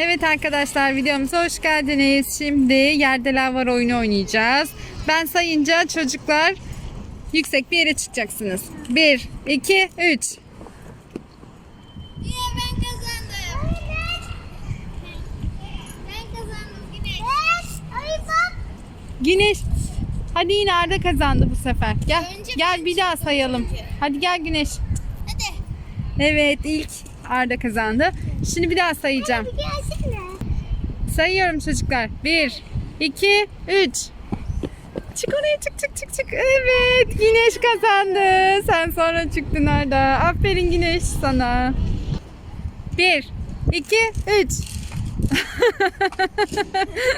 Evet arkadaşlar videomuza hoş geldiniz. Şimdi yerde lav var oyunu oynayacağız. Ben sayınca çocuklar yüksek bir yere çıkacaksınız. 1, 2, 3. Niye ben kazandım? Ben kazandım Güneş. Bak. Güneş. Hadi yine Arda kazandı bu sefer. Gel. Önce Gel bir daha sayalım. önce. Hadi gel Güneş. Hadi. Evet ilk Arda kazandı. Şimdi bir daha sayacağım. Gelsene. Sayıyorum çocuklar. 1, 2, 3. Çık oraya çık çık çık çık. Evet Güneş kazandı. Sen sonra çıktın Arda. Aferin Güneş sana. 1, 2, 3.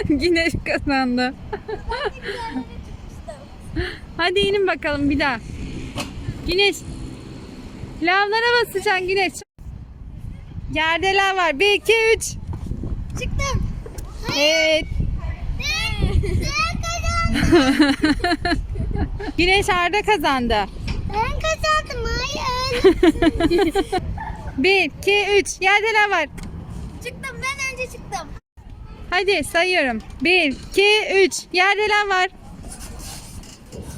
Güneş kazandı. Hadi inin bakalım bir daha. Güneş. Lavlara basacaksın Güneş. Yerde lav var. 1, 2, 3. Çıktım. Evet. Güneş Arda kazandı. Ben kazandım. Hayır. 1, 2, 3. Yerde lav var. çıktım. Ben önce çıktım. Hadi sayıyorum. 1, 2, 3. Yerde lav var.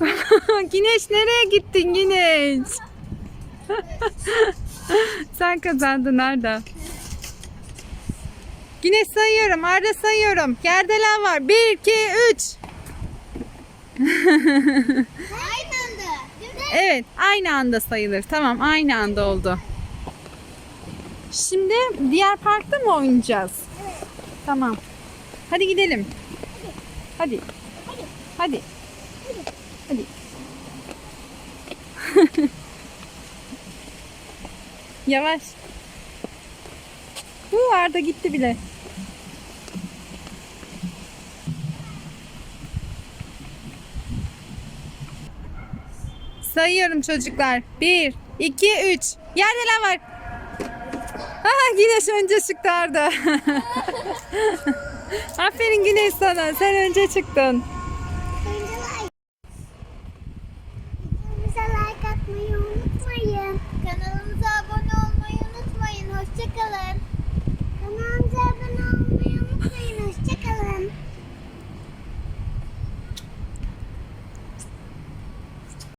Güneş nereye gittin Güneş? Sen kazandın Arda. Güneş sayıyorum. Arda sayıyorum. Yerde lav var. 1, 2, 3. Aynı anda. Evet aynı anda sayılır. Tamam aynı anda oldu. Şimdi diğer parkta mı oynayacağız? Tamam. Hadi gidelim. Hadi. Hadi. Hadi. Yavaş. Bu Arda gitti bile. Sayıyorum çocuklar. 1, 2, 3. Yerde lan var. Aha Güneş önce çıktı Arda. Aferin Güneş sana. Sen önce çıktın. Önce like.